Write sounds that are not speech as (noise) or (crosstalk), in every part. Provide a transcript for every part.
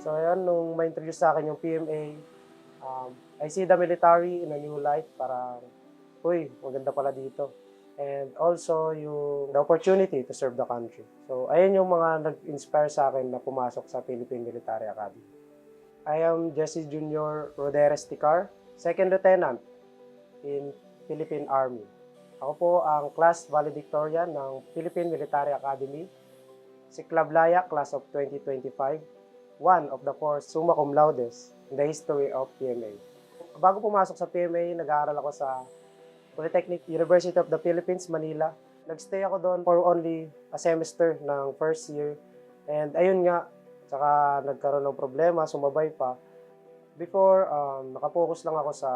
So ayun, nung ma-introduce sa akin yung PMA, um, I see the military in a new light. Parang, uy, maganda pala dito. And also yung the opportunity to serve the country. So ayun yung mga nag-inspire sa akin na pumasok sa Philippine Military Academy. I am Jesse Junior Roderes Ticar, Second Lieutenant in Philippine Army. Ako po ang class valedictorian ng Philippine Military Academy, si Clablaya, class of 2025, one of the four summa cum laudes in the history of PMA. Bago pumasok sa PMA, nag-aaral ako sa Polytechnic University of the Philippines, Manila. Nagstay ako doon for only a semester ng first year. And ayun nga, saka nagkaroon ng problema, sumabay pa. Before, um, nakapokus lang ako sa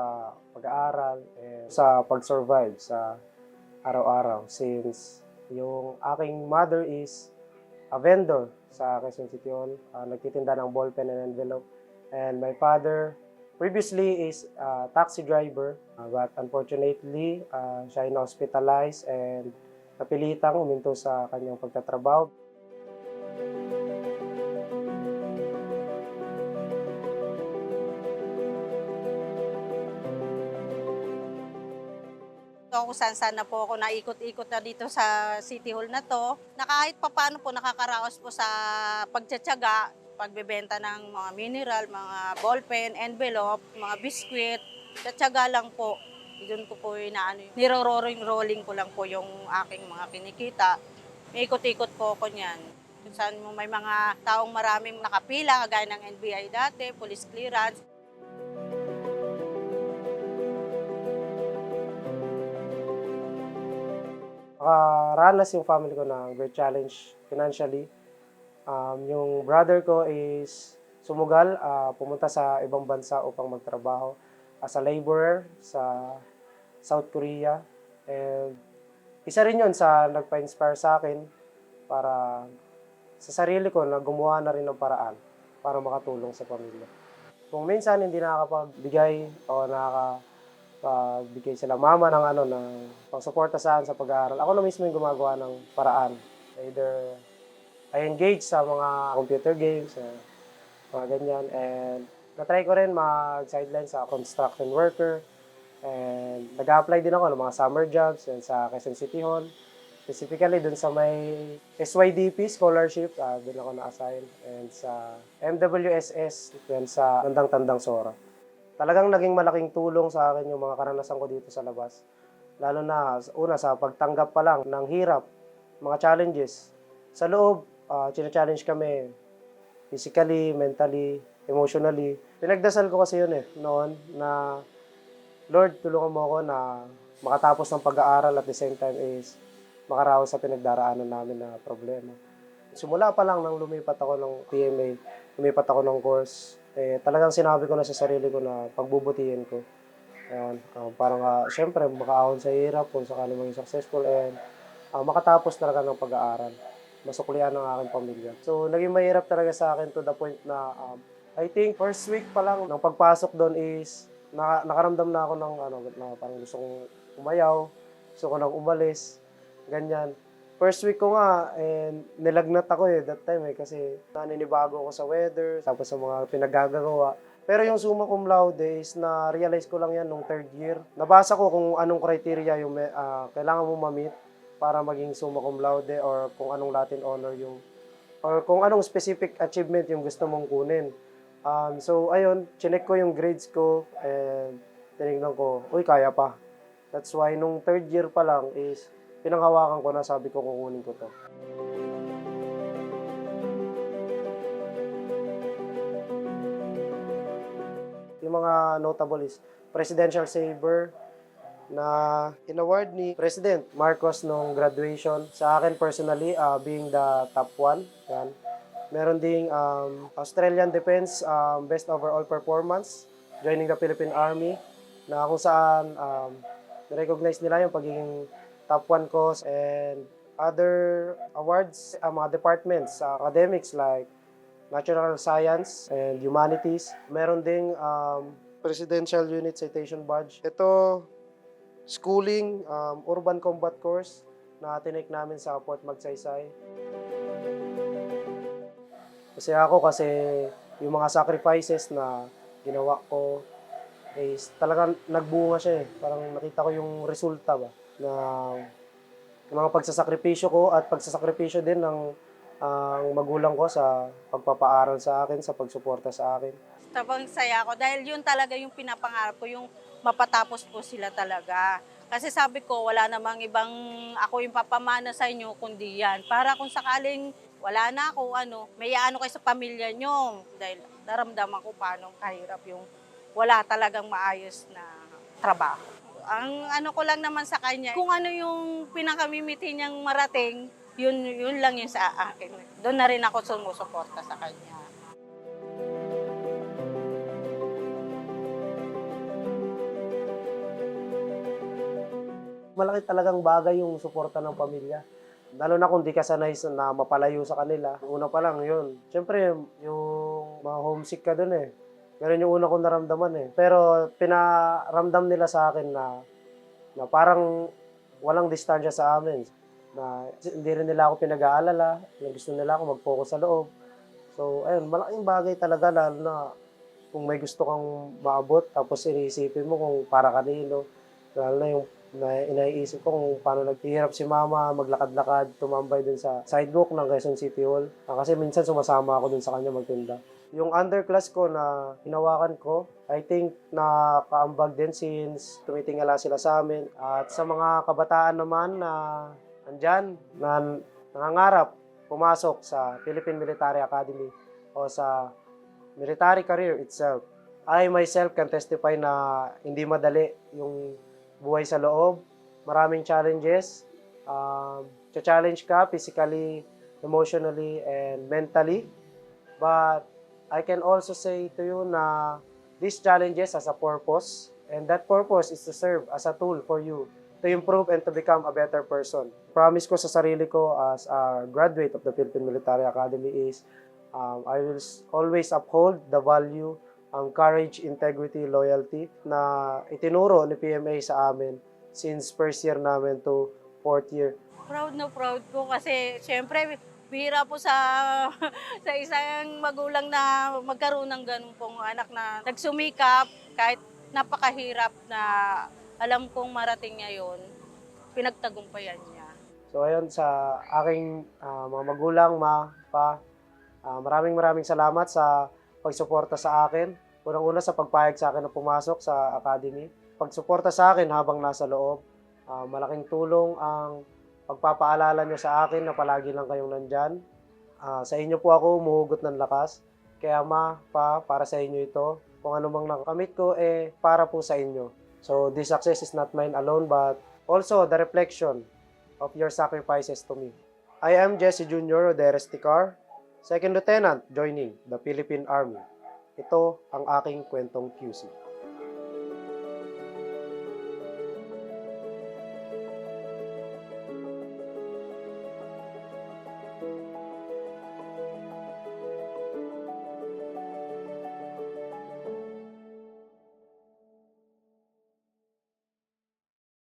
pag-aaral and sa pag-survive sa araw-araw since yung aking mother is a vendor sa Quezon City Hall. Uh, nagtitinda ng ballpen and envelope. And my father previously is a taxi driver uh, but unfortunately uh, siya ay na-hospitalized and napilitang uminto sa kanyang pagtatrabaho. So, kung saan saan na po ako naikot-ikot na dito sa City Hall na to, na kahit papaano po nakakaraos po sa pagtsatsaga, pagbebenta ng mga mineral, mga ballpen, envelope, mga biskwit, tsatsaga lang po. Doon ko po inaano yung niro-rolling-rolling ko lang po yung aking mga kinikita. May ikot-ikot po ako niyan. Kung saan may mga taong maraming nakapila, kagaya ng NBI dati, police clearance, Nakaranas yung family ko ng great challenge financially. Um, yung brother ko is sumugal, ah, pumunta sa ibang bansa upang magtrabaho as a laborer sa South Korea. And isa rin yun sa nagpa-inspire sa akin para sa sarili ko na gumawa na rin ng paraan para makatulong sa pamilya. Kung minsan hindi nakakapagbigay o nakakapagbigay sila mama ng ano ng pangsuporta sa sa pag-aaral, ako na mismo yung gumagawa ng paraan. Either I engage sa mga computer games, eh, mga ganyan. And natry ko rin mag-sideline sa construction worker. And nag-apply din ako ng mga summer jobs yan sa Quezon City Hall. Specifically dun sa may SYDP scholarship, ah, dun ako na-assign. And sa MWSS, dun sa Tandang-Tandang Sora. Talagang naging malaking tulong sa akin yung mga karanasan ko dito sa labas. Lalo na, una, sa pagtanggap pa lang ng hirap, mga challenges. Sa loob, uh, challenge kami physically, mentally, emotionally. Pinagdasal ko kasi yun eh, noon, na Lord, tulungan mo ako na makatapos ng pag-aaral at the same time is makaraos sa pinagdaraanan namin na problema. Simula pa lang nang lumipat ako ng PMA, lumipat ako ng course, eh, talagang sinabi ko na sa sarili ko na pagbubutihin ko. Ayan, um, parang uh, syempre makaahon sa hirap kung sakali maging successful and uh, makatapos talaga ng pag-aaral. Masuklian ng aking pamilya. So, naging mahirap talaga sa akin to the point na um, I think first week pa lang ng pagpasok doon is naka, nakaramdam na ako ng ano, na parang gusto kong umayaw, gusto ko nang umalis, ganyan. First week ko nga, and nilagnat ako eh that time eh, kasi naninibago ako sa weather, tapos sa mga pinagagagawa. Pero yung summa cum laude is na-realize ko lang yan nung third year. Nabasa ko kung anong criteria yung ah, kailangan mo ma-meet para maging summa cum laude or kung anong Latin honor yung or kung anong specific achievement yung gusto mong kunin. Um, so, ayun, chinek ko yung grades ko and tinignan ko, uy, kaya pa. That's why nung third year pa lang is pinanghawakan ko na sabi ko kukunin ko to. Yung mga notable is Presidential Saver na inaward ni President Marcos nung graduation. Sa akin personally, uh, being the top one. Yan. Meron ding um, Australian Defense um, Best Overall Performance joining the Philippine Army na kung saan um, recognize nila yung pagiging top one ko and other awards uh, mga departments sa academics like natural science and humanities. Meron ding um, Presidential Unit Citation Badge. Ito, schooling, um, urban combat course na tinake namin sa Port Magsaysay. Kasi ako kasi yung mga sacrifices na ginawa ko is talagang nagbunga siya eh. Parang nakita ko yung resulta ba na yung mga pagsasakripisyo ko at pagsasakripisyo din ng ang magulang ko sa pagpapaaral sa akin, sa pagsuporta sa akin. Tabang saya ako dahil yun talaga yung pinapangarap ko, yung mapatapos po sila talaga. Kasi sabi ko, wala namang ibang ako yung papamana sa inyo, kundi yan. Para kung sakaling wala na ako, ano, may ano kayo sa pamilya nyo. Dahil naramdaman ko paano kahirap yung wala talagang maayos na trabaho. Ang ano ko lang naman sa kanya, kung ano yung pinakamimiti niyang marating, yun, yun lang yung sa akin. Doon na rin ako sumusuporta sa kanya. malaki talagang bagay yung suporta ng pamilya. Lalo na kung di ka sanay sa- na mapalayo sa kanila. Una pa lang yun. Siyempre, yung mga homesick ka dun eh. Ganun yung una kong naramdaman eh. Pero pinaramdam nila sa akin na, na parang walang distansya sa amin. Na hindi rin nila ako pinag-aalala. Na gusto nila ako mag-focus sa loob. So, ayun, malaking bagay talaga lalo na kung may gusto kang maabot tapos iniisipin mo kung para kanino. Lalo na yung na inaiisip ko kung paano naghihirap si mama, maglakad-lakad, tumambay dun sa sidewalk ng Quezon City Hall. Ah, kasi minsan sumasama ako dun sa kanya magtinda. Yung underclass ko na hinawakan ko, I think na kaambag din since tumitingala sila sa amin. At sa mga kabataan naman na andyan, na nangangarap pumasok sa Philippine Military Academy o sa military career itself. I myself can testify na hindi madali yung buhay sa loob. Maraming challenges. Um, challenge ka physically, emotionally, and mentally. But I can also say to you na these challenges has a purpose. And that purpose is to serve as a tool for you to improve and to become a better person. Promise ko sa sarili ko as a graduate of the Philippine Military Academy is um, I will always uphold the value ang courage, integrity, loyalty na itinuro ni PMA sa amin since first year namin to fourth year. Proud na proud ko kasi syempre bihira po sa (laughs) sa isang magulang na magkaroon ng ganun pong anak na nagsumikap kahit napakahirap na alam kong marating niya yun, pinagtagumpayan niya. So ayun, sa aking ah, mga magulang, ma, pa, ah, maraming maraming salamat sa pagsuporta sa akin. Unang-una sa pagpayag sa akin na pumasok sa academy. Pagsuporta sa akin habang nasa loob. Ah, malaking tulong ang pagpapaalala niyo sa akin na palagi lang kayong nandyan. Ah, sa inyo po ako umuhugot ng lakas. Kaya ma, pa, para sa inyo ito. Kung ano mang nakamit ko, eh, para po sa inyo. So, this success is not mine alone, but also the reflection of your sacrifices to me. I am Jesse Jr. Roderes Ticar, Second Lieutenant joining the Philippine Army. Ito ang aking kwentong QC.